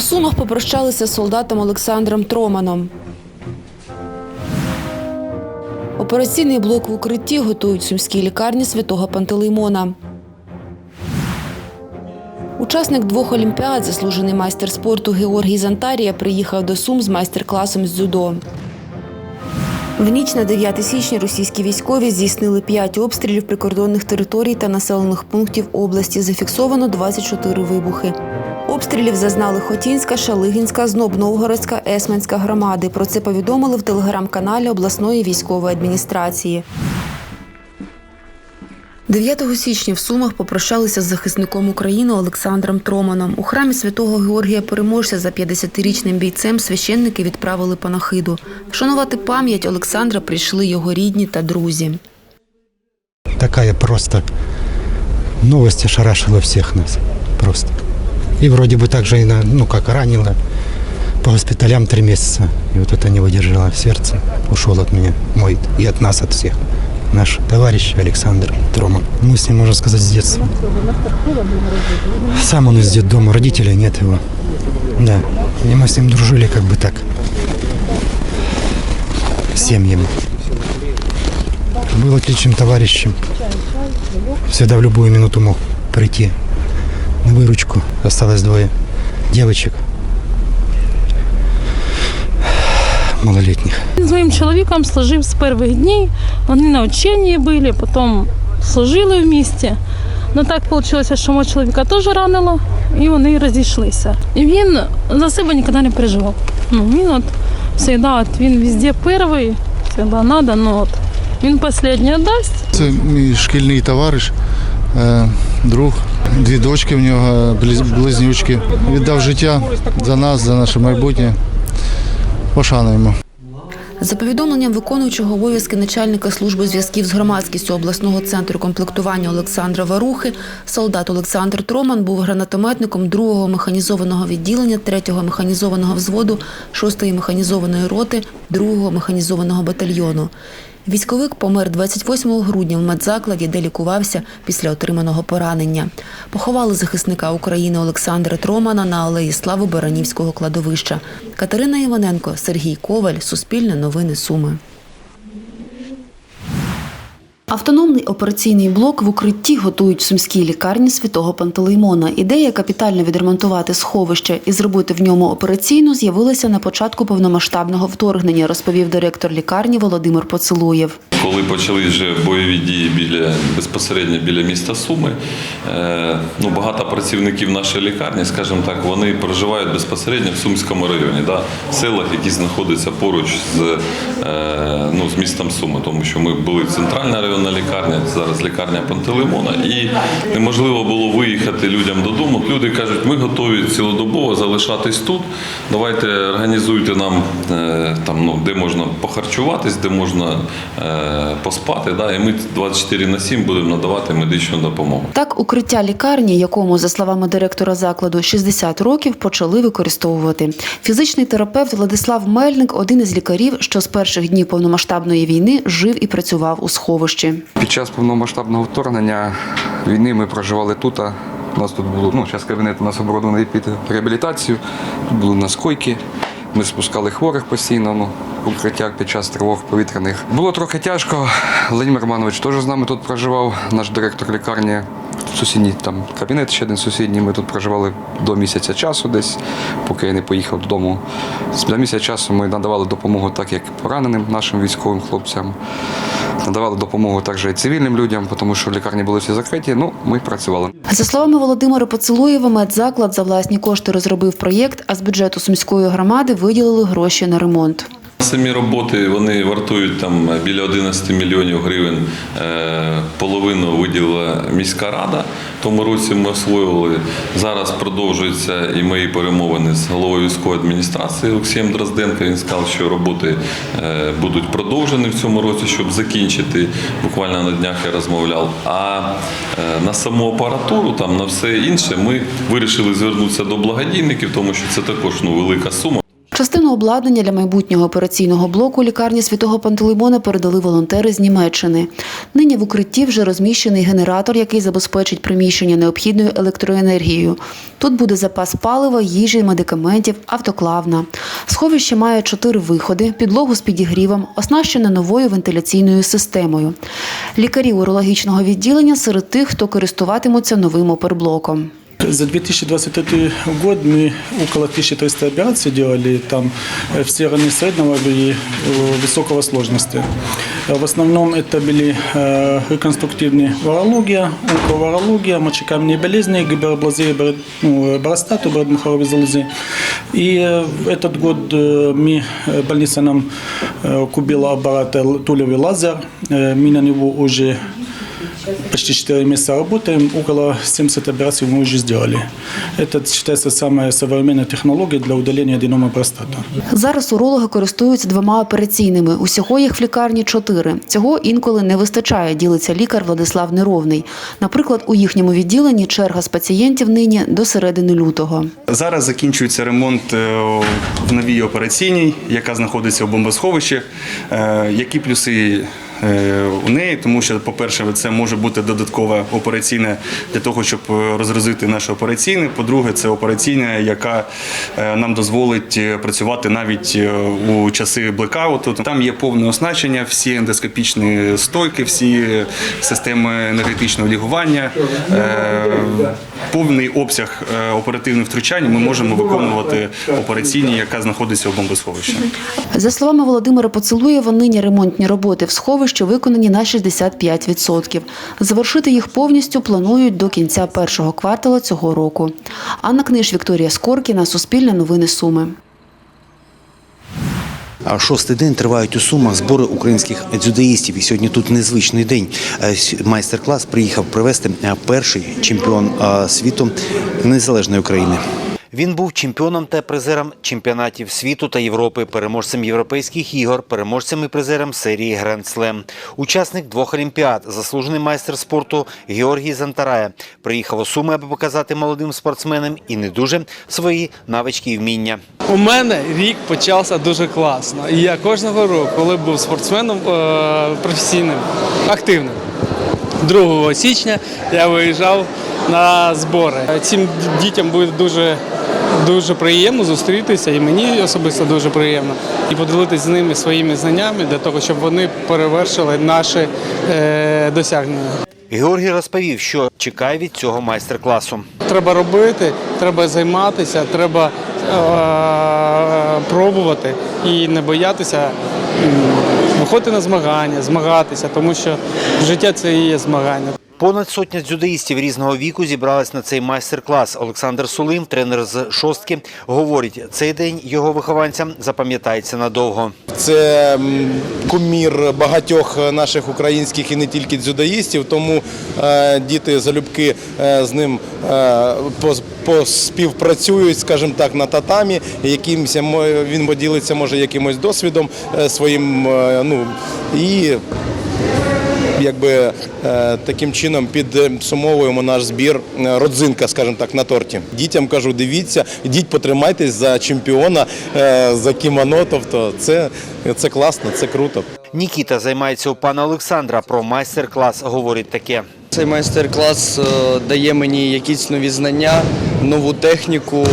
У Сумах попрощалися з солдатом Олександром Троманом. Операційний блок в укритті готують сумській лікарні святого Пантелеймона. Учасник двох олімпіад, заслужений майстер спорту Георгій Зантарія, приїхав до Сум з майстер-класом з дзюдо. В ніч на 9 січня російські військові здійснили 5 обстрілів прикордонних територій та населених пунктів області. Зафіксовано 24 вибухи. Обстрілів зазнали Хотінська, Шалигінська, Зноб-Новгородська, Есменська громади. Про це повідомили в телеграм-каналі обласної військової адміністрації. 9 січня в Сумах попрощалися з захисником України Олександром Троманом. У храмі святого Георгія Переможця за 50-річним бійцем священники відправили панахиду. Вшанувати пам'ять Олександра прийшли його рідні та друзі. такая просто новость ошарашила всех нас. Просто. И вроде бы также, и на- ну как, ранила по госпиталям три месяца. И вот это не выдержало сердце. Ушел от меня, мой, и от нас, от всех. Наш товарищ Александр Троман. Мы с ним, можно сказать, с детства. Сам он из детдома, родителей нет его. Да. И мы с ним дружили как бы так. Семьями. Был отличным товарищем. Всегда в любую минуту мог прийти выручку. Осталось двое девочек малолетних. Він з моїм чоловіком служив з перших днів. Вони на ученні були, потім служили в місті. Ну так вийшло, що мого чоловіка теж ранило, і вони розійшлися. І він за себе ніколи не переживав. Ну, він от завжди, от, він везде перший, завжди треба, ну от. Він останній дасть, Це мій шкільний товариш, е, друг, дві дочки в нього, близ- близнючки. Віддав життя за нас, за наше майбутнє. Пошануємо. За повідомленням виконуючого обов'язки начальника служби зв'язків з громадськістю обласного центру комплектування Олександра Варухи, солдат Олександр Троман був гранатометником 2-го механізованого відділення 3-го механізованого взводу 6-ї механізованої роти 2-го механізованого батальйону. Військовик помер 28 грудня в медзакладі, де лікувався після отриманого поранення. Поховали захисника України Олександра Тромана на алеї Слави Баранівського кладовища. Катерина Іваненко, Сергій Коваль, Суспільне новини Суми. Автономний операційний блок в укритті готують в сумській лікарні святого Пантелеймона. Ідея капітально відремонтувати сховище і зробити в ньому операційну з'явилася на початку повномасштабного вторгнення, розповів директор лікарні Володимир Поцелуєв. Коли почали вже бойові дії біля безпосередньо біля міста Суми, е, ну багато працівників нашої лікарні, скажімо так, вони проживають безпосередньо в Сумському районі, да, в селах, які знаходяться поруч з, е, ну, з містом Суми, тому що ми були центральна районна лікарня, зараз лікарня Пантелеймона, і неможливо було виїхати людям додому. Люди кажуть, ми готові цілодобово залишатись тут. Давайте організуйте нам е, там, ну, де можна похарчуватись, де можна е, поспати. Да, і ми 24 на 7 будемо надавати медичну допомогу. Так, укриття лікарні, якому, за словами директора закладу, 60 років, почали використовувати. Фізичний терапевт Владислав Мельник один із лікарів, що з перших днів повномасштабної війни жив і працював у сховищі. Під час повномасштабного вторгнення війни ми проживали тут. а У нас тут було, ну, зараз кабінет у нас оборудований під реабілітацію, тут були у нас койки. Ми спускали хворих постійно, ну, укриттях під час тривог повітряних. Було трохи тяжко. Леонід Романович теж з нами тут проживав, наш директор лікарні. Сусідній там кабінет, ще один сусідній. Ми тут проживали до місяця часу десь, поки я не поїхав додому. За місяць часу ми надавали допомогу так, як пораненим нашим військовим хлопцям. Надавали допомогу також і цивільним людям, тому що лікарні були всі закриті. Ну, ми працювали. За словами Володимира Поцелуєва, медзаклад за власні кошти розробив проєкт, а з бюджету сумської громади виділили гроші на ремонт. Самі роботи вони вартують там біля 11 мільйонів гривень. Е, Половину виділила міська рада. Тому році ми освоїли. Зараз продовжуються і мої перемовини з головою військової адміністрації Олексієм Дрозденко. Він сказав, що роботи е, будуть продовжені в цьому році, щоб закінчити. Буквально на днях я розмовляв. А е, на саму апаратуру, там на все інше, ми вирішили звернутися до благодійників, тому що це також ну, велика сума. Частину обладнання для майбутнього операційного блоку лікарні святого Пантелеймона передали волонтери з Німеччини. Нині в укритті вже розміщений генератор, який забезпечить приміщення необхідною електроенергією. Тут буде запас палива, їжі, медикаментів, автоклавна. Сховище має чотири виходи, підлогу з підігрівом, оснащене новою вентиляційною системою. Лікарі урологічного відділення серед тих, хто користуватимуться новим оперблоком. За 2023 год мы около 1300 операций делали, там э, все раны среднего и э, высокого сложности. Э, В основном это были реконструктивные урология, онкоурология, мочекаменные болезни, гипероблазия, бор- ну, боростату, бородмухоровой залозы. И этот год мы, больница нам купила аппарат тулевый лазер, мы на него уже почти 4 месяца работаем, около 70 операций мы уже сделали. Это считается самая современная технология для удаления аденома простаты. Зараз урологи користуються двома операційними. Усього їх в лікарні чотири. Цього інколи не вистачає, ділиться лікар Владислав Неровний. Наприклад, у їхньому відділенні черга з пацієнтів нині до середини лютого. Зараз закінчується ремонт е, в новій операційній, яка знаходиться у бомбосховищі. Е, Які плюси е, У неї? Тому що, по-перше, це може бути додаткова операційна для того, щоб е, розгрузити наше операційне. По-друге, це операційна, яка е, нам дозволить е, працювати навіть е, у часи блекауту. Там є повне оснащення, всі ендоскопічні стойки, всі системи енергетичного лігування. Е, Повний обсяг е, оперативних втручань ми можемо виконувати операційні, яка знаходиться у бомбосховищі. За словами Володимира Поцелуєва, нині ремонтні роботи в сховищі виконані на 65%. Завершити їх повністю планують до кінця першого кварталу цього року. Анна Книж, Вікторія Скоркіна, Суспільне новини Суми. А Шостий день тривають у Сумах збори українських дзюдоїстів. І сьогодні тут незвичний день. Е, Майстер-клас приїхав привезти е, перший чемпіон е, світу незалежної України. Він був чемпіоном та призером чемпіонатів світу та Європи, переможцем європейських ігор, переможцем і призером серії Гранд Слем. Учасник двох олімпіад, заслужений майстер спорту Георгій Зантарая. Приїхав у Суми, аби показати молодим спортсменам і не дуже свої навички і вміння. У мене рік почався дуже класно. І я кожного року, коли був спортсменом е, професійним, активним. 2 січня я виїжджав на збори. Цим дітям буде дуже, дуже приємно зустрітися, і мені особисто дуже приємно. І поділитися з ними своїми знаннями для того, щоб вони перевершили наші е, досягнення. Георгій розповів, що чекає від цього майстер-класу. Треба робити, треба займатися, треба е- пробувати і не боятися виходити на змагання, змагатися, тому що життя це і є змагання. Понад сотня дзюдоїстів різного віку зібрались на цей майстер-клас. Олександр Сулим, тренер з шостки, говорить, цей день його вихованцям запам'ятається надовго. Це кумір багатьох наших українських і не тільки дзюдоїстів, тому е, діти залюбки е, з ним е, поспівпрацюють, скажімо так, на татамі. Якимось він поділиться може якимось досвідом своїм. ну і якби е, таким чином підсумовуємо наш збір е, родзинка, скажімо так, на торті. Дітям кажу, дивіться, ідіть потримайтесь за чемпіона, е, за кімоно. Тобто це, це класно, це круто. Нікіта займається у пана Олександра. Про майстер-клас говорить таке. Цей майстер-клас дає мені якісь нові знання, нову техніку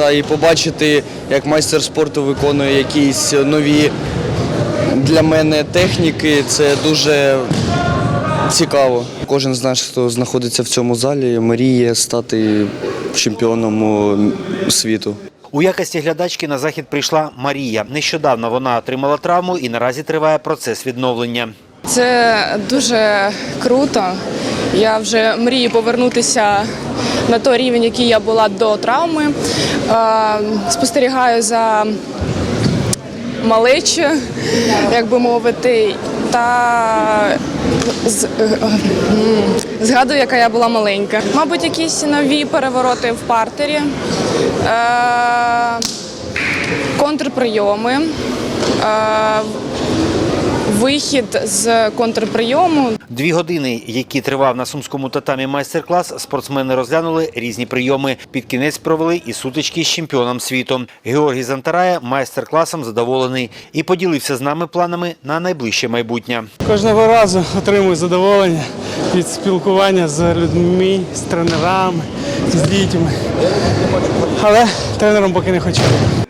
та і побачити, як майстер спорту виконує якісь нові для мене техніки. Це дуже цікаво. Кожен з нас, хто знаходиться в цьому залі, мріє стати чемпіоном е, світу. У якості глядачки на захід прийшла Марія. Нещодавно вона отримала травму і наразі триває процес відновлення. Це дуже круто. Я вже мрію повернутися на той рівень, який я була до травми. Е, Спостерігаю за малечою, як би мовити, та е, згадую, яка я була маленька. Мабуть, якісь нові перевороти в партері, е, контрприйоми. Вихід з контрприйому. Дві години, які тривав на сумському татамі майстер-клас, спортсмени розглянули різні прийоми. Під кінець провели і сутички з чемпіоном світу. Георгій Зантарая майстер-класом задоволений і поділився з нами планами на найближче майбутнє. Кожного разу отримую задоволення від спілкування з людьми, з тренерами, з дітьми. Але тренером поки не хочу.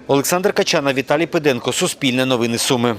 Олександр Качана, Віталій Педенко, Суспільне новини Суми.